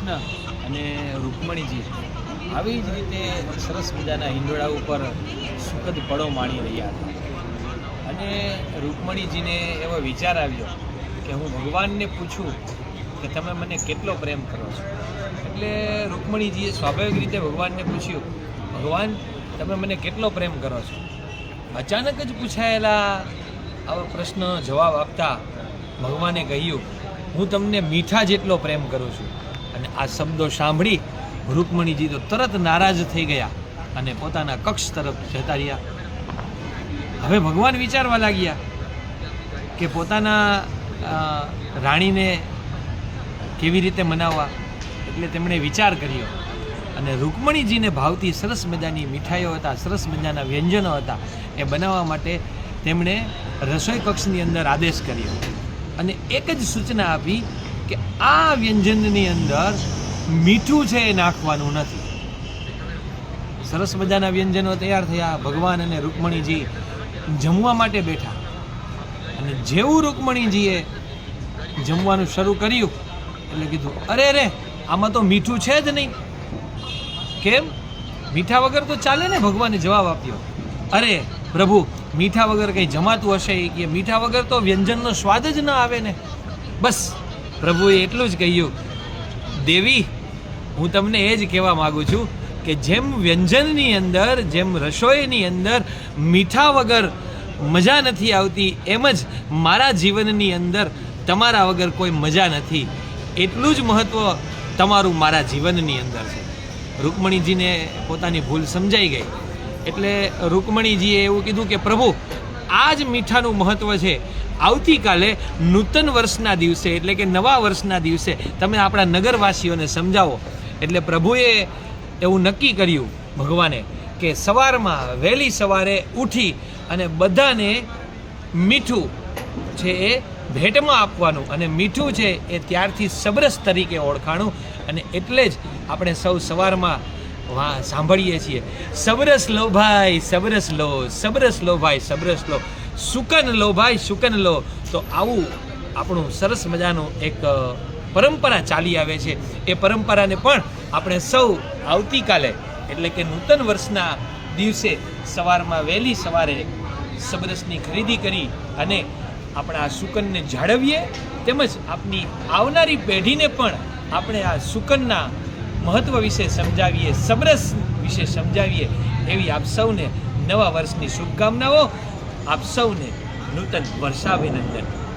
કૃષ્ણ અને રૂકમણીજી આવી જ રીતે સરસ મજાના હિંડોળા ઉપર સુખદ પળો માણી રહ્યા હતા. અને રૂકમણીજીને એવો વિચાર આવ્યો કે હું ભગવાનને પૂછું કે તમે મને કેટલો પ્રેમ કરો છો? એટલે રૂકમણીજીએ સ્વાભાવિક રીતે ભગવાનને પૂછ્યું, ભગવાન, તમે મને કેટલો પ્રેમ કરો છો? અચાનક જ પૂછાયેલા આવો પ્રશ્ન જવાબ આપતા ભગવાને કહ્યું, હું તમને મીઠા જેટલો પ્રેમ કરું છું. અને આ શબ્દો સાંભળી રૂકમણીજી તો તરત નારાજ થઈ ગયા અને પોતાના કક્ષ તરફ જતા રહ્યા. હવે ભગવાન વિચારવા લાગ્યા કે પોતાના રાણીને કેવી રીતે મનાવવા? એટલે તેમણે વિચાર કર્યો અને રૂકમણીજીને ભાવતી સરસ મજાની મીઠાઈઓ હતા, સરસ મજાના વ્યંજનો હતા, એ બનાવવા માટે તેમણે રસોઈ કક્ષની અંદર આદેશ કર્યો અને એક જ સૂચના આપી કે આ વ્યંજનની અંદર મીઠું છે એ નાખવાનું નથી. સરસ મજાના વ્યંજનો તૈયાર થયા. ભગવાન અને રૂકમણીજી જમવા માટે બેઠા. અને જેવું રૂકમણીજીએ જમવાનું શરૂ કર્યું, એટલે કીધું, અરે અરે આમાં તો મીઠું છે જ નહીં. કેમ? મીઠા વગર તો ચાલે ને? ભગવાને જવાબ આપ્યો. અરે, પ્રભુ, મીઠા વગર કંઈ જમાતું હશે કે મીઠા વગર તો વ્યંજનનો સ્વાદ જ ન આવે ને. બસ. પ્રભુએ એટલું જ કહ્યું, દેવી, હું તમને એ જ કહેવા માગું છું કે જેમ વ્યંજનની અંદર, જેમ રસોઈની અંદર મીઠા વગર મજા નથી આવતી, એમ જ મારા જીવનની અંદર તમારા વગર કોઈ મજા નથી. એટલું જ મહત્ત્વ તમારું મારા જીવનની અંદર છે. રૂકમણીજીને પોતાની ભૂલ સમજાઈ ગઈ. એટલે રૂકમણીજીએ એવું કીધું કે, પ્રભુ, આ જ મીઠાનું મહત્ત્વ છે. આવતીકાલે નૂતન વર્ષના દિવસે, એટલે કે નવા વર્ષના દિવસે તમે આપણા નગરવાસીઓને સમજાવો. એટલે પ્રભુએ એવું નક્કી કર્યું ભગવાને કે સવારમાં વહેલી સવારે ઉઠી અને બધાને મીઠું છે એ ભેટમાં આપવાનું અને મીઠું છે એ ત્યારથી સબરસ તરીકે ઓળખાણું. અને એટલે જ આપણે સૌ સવારમાં વા સાંભળીએ છીએ. સબરસ લો ભાઈ, સબરસ લો સબરસ લો ભાઈ, સબરસ લો. સુકન લો ભાઈ, સુકન લો. તો આવું આપણું સરસ મજાનું એક પરંપરા ચાલી આવે છે. એ પરંપરાને પણ આપણે સૌ આવતીકાલે, એટલે કે નૂતન વર્ષના દિવસે સવારમાં વહેલી સવારે સબરસની ખરીદી કરી અને આપણા આ સુકનને જાળવીએ, તેમજ આપની આવનારી પેઢીને પણ આપણે આ સુકનના મહત્વ વિશે સમજાવીએ, સબરસ વિશે સમજાવીએ, એવી આપ સૌને નવા વર્ષની શુભકામનાઓ. આપ સૌને નૂતન વર્ષાભિનંદન.